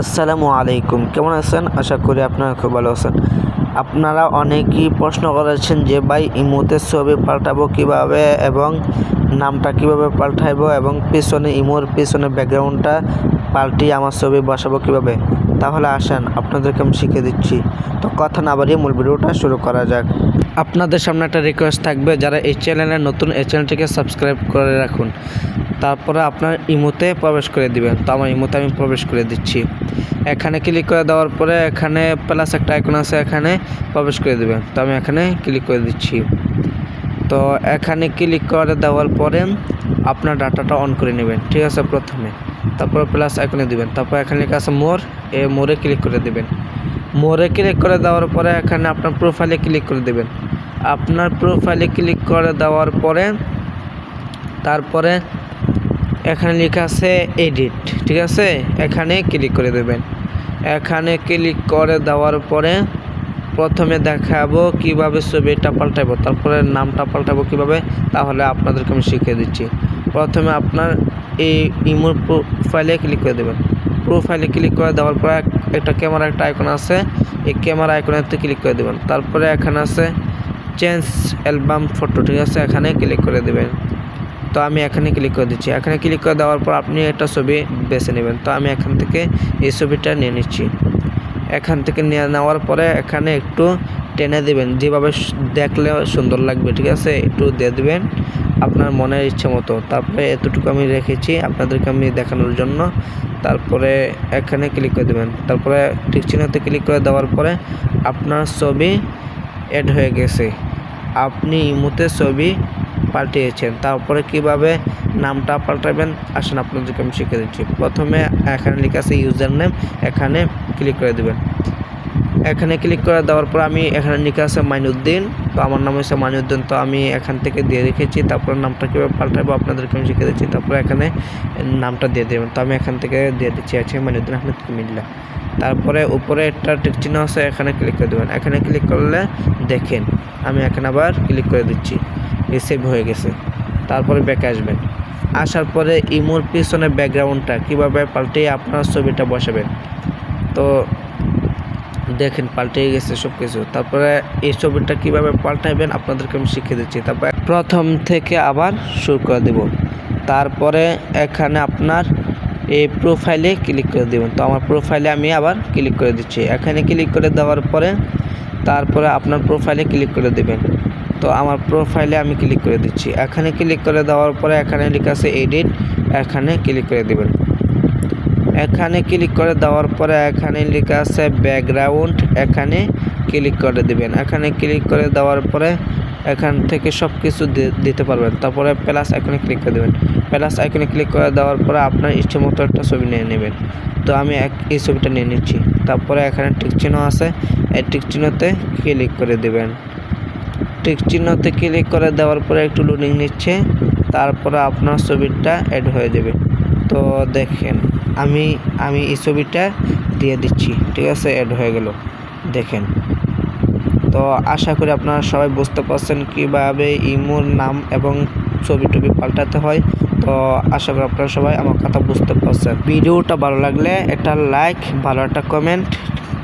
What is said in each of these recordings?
আসসালামু আলাইকুম। কেমন আছেন? আশা করি আপনারা খুব ভালো আছেন। আপনারা অনেকেই প্রশ্ন করেছেন যে, ভাই ইমোতে ছবি পাল্টাবো কীভাবে এবং নামটা কীভাবে পাল্টাইবো এবং পিছনে ইমোর পিছনে ব্যাকগ্রাউন্ডটা পাল্টিয়ে আমার ছবি বসাবো কীভাবে? তাহলে আসেন, আপনাদেরকে আমি শিখে দিচ্ছি। তো কথা না বাড়িয়ে মূল ভিডিওটা শুরু করা যাক। আপনাদের সামনে একটা রিকোয়েস্ট থাকবে যারা এই চ্যানেলে নতুন, এই চ্যানেলটিকে সাবস্ক্রাইব করে রাখুন। তারপরে আপনার ইমোতে প্রবেশ করে দিবেন। তো আমার ইমোতে আমি প্রবেশ করে দিচ্ছি। এখানে ক্লিক করে দেওয়ার পরে এখানে প্লাস একটা আইকন আছে, এখানে প্রবেশ করে দিবেন। তো আমি এখানে ক্লিক করে দিচ্ছি। তো এখানে ক্লিক করে দেওয়ার পরে আপনার ডাটাটা অন করে নেবেন। ঠিক আছে, প্রথমে। তারপর প্লাস আইকনে দিবেন। তারপর এখানে আছে মোর এ মোরে ক্লিক করে দিবেন। মোরে ক্লিক করে দেওয়ার পরে এখানে আপনার প্রোফাইলে ক্লিক করে দেবেন। আপনার প্রোফাইলে ক্লিক করে দেওয়ার পরে তারপরে এখানে লেখা আছে এডিট ঠিক আছে? এখানে ক্লিক করে দেবেন। এখানে ক্লিক করে দেওয়ার পরে প্রথমে দেখাবো কীভাবে ছবিটা পাল্টাবো, তারপরে নামটা পাল্টাবো কীভাবে, তাহলে আপনাদেরকে আমি শিখিয়ে দিচ্ছি। প্রথমে আপনার এই ইমোর প্রোফাইলে ক্লিক করে দেবেন। প্রোফাইলে ক্লিক করে দেওয়ার পরে এক- একটা ক্যামেরা একটা আইকন আছে, এই ক্যামেরা আইকনেতে ক্লিক করে দেবেন। তারপরে এখানে আছে চেঞ্জ অ্যালবাম ফটো, ঠিক আছে? এখানে ক্লিক করে দেবেন। তো আমি এখানে ক্লিক করে দিচ্ছি। এখানে ক্লিক করে দেওয়ার পর আপনি একটা ছবি বেছে নেবেন। তো আমি এখান থেকে এই ছবিটা নিয়ে নিচ্ছি। এখান থেকে নিয়ে নেওয়ার পরে এখানে একটু টেনে দিবেন। যেভাবে দেখলে সুন্দর লাগবে, ঠিক আছে? একটু দিয়ে দিবেন আপনার মনের ইচ্ছে মতো। তারপরে এতটুকু আমি রেখেছি আপনাদেরকে আমি দেখানোর জন্য। তারপরে এখানে ক্লিক করে দেবেন। তারপরে ঠিক চিহ্নতে ক্লিক করে দেওয়ার পরে আপনার ছবি অ্যাড হয়ে গেছে। আপনি ইমোতে ছবি পাল্টিয়েছেন। তারপরে কীভাবে নামটা পাল্টাবেন? আসেন আপনাদেরকে আমি শিখে দিচ্ছি। প্রথমে এখানে লেখা আছে ইউজার নেম এখানে ক্লিক করে দেবেন। এখানে ক্লিক করে দেওয়ার পর আমি এখানে লেখা আছে মাইনুদ্দিন। তো আমার নাম হচ্ছে মাইনুদ্দিন, তো আমি এখান থেকে দিয়ে রেখেছি। তারপর নামটা কীভাবে পাল্টাবো আপনাদেরকে আমি শিখে দিচ্ছি। তারপরে এখানে নামটা দিয়ে দেবেন। তো আমি এখান থেকে দিয়ে দিচ্ছি, আছে মাইনুদ্দিন আহমেদ কুমিল্লা। তারপরে উপরে একটা টিক চিহ্ন আছে, এখানে ক্লিক করে দেবেন। এখানে ক্লিক করলে দেখেন, আমি এখানে আবার ক্লিক করে দিচ্ছি। সেভ হয়ে গেছে। তারপরে ব্যাকে আসবেন। আসার পরে ইমোর পিছনে ব্যাকগ্রাউন্ডটা কীভাবে পাল্টিয়ে আপনার ছবিটা বসাবেন। তো দেখেন পাল্টে গেছে সব কিছু তারপরে এই ছবিটা কীভাবে পাল্টাবেন আপনাদেরকে আমি শিখিয়ে দিচ্ছি। তারপরে প্রথম থেকে আবার শুরু করে দেব। তারপরে এখানে আপনার এই প্রোফাইলে ক্লিক করে দেবেন। তো আমার প্রোফাইলে আমি আবার ক্লিক করে দিচ্ছি। এখানে ক্লিক করে দেওয়ার পরে তারপরে আপনার প্রোফাইলে ক্লিক করে দেবেন। তো আমার প্রোফাইলে আমি ক্লিক করে দিচ্ছি। এখানে ক্লিক করে দেওয়ার পরে এখানে লেখা আছে এডিট এখানে ক্লিক করে দেবেন। এখানে ক্লিক করে দেওয়ার পরে এখানে লেখা আছে ব্যাকগ্রাউন্ড এখানে ক্লিক করে দিবেন। এখানে ক্লিক করে দেওয়ার পরে এখান থেকে সব কিছু দিতে পারবেন। তারপরে প্লাস আইকনে ক্লিক করে দেবেন। প্লাস আইকনে ক্লিক করে দেওয়ার পরে আপনার ইচ্ছে মতো একটা ছবি নিয়ে নেবেন। তো আমি এক এই ছবিটা নিয়ে নিচ্ছি। তারপরে এখানে টিক চিহ্ন আছে। এই টিক চিহ্নতে ক্লিক করে দেবেন। টিক চিহ্নতে ক্লিক করে দেওয়ার পরে একটু লোডিং নিচ্ছে, তারপরে আপনার ছবিটা অ্যাড হয়ে যাবে। তো দেখেন, আমি আমি এই ছবিটা দিয়ে দিচ্ছি, ঠিক আছে? অ্যাড হয়ে গেল। দেখেন। তো আশা করি আপনারা সবাই বুঝতে পারছেন কীভাবে ইমোর নাম এবং ছবি টবি পাল্টাতে হয়। তো আশা করি আপনারা সবাই আমার কথা বুঝতে পারছেন। ভিডিওটা ভালো লাগলে একটা লাইক ভালো একটা কমেন্ট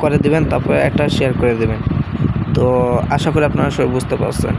করে দিবেন, তারপরে একটা শেয়ার করে দিবেন। তো আশা করি আপনারা সবাই বুঝতে পারছেন।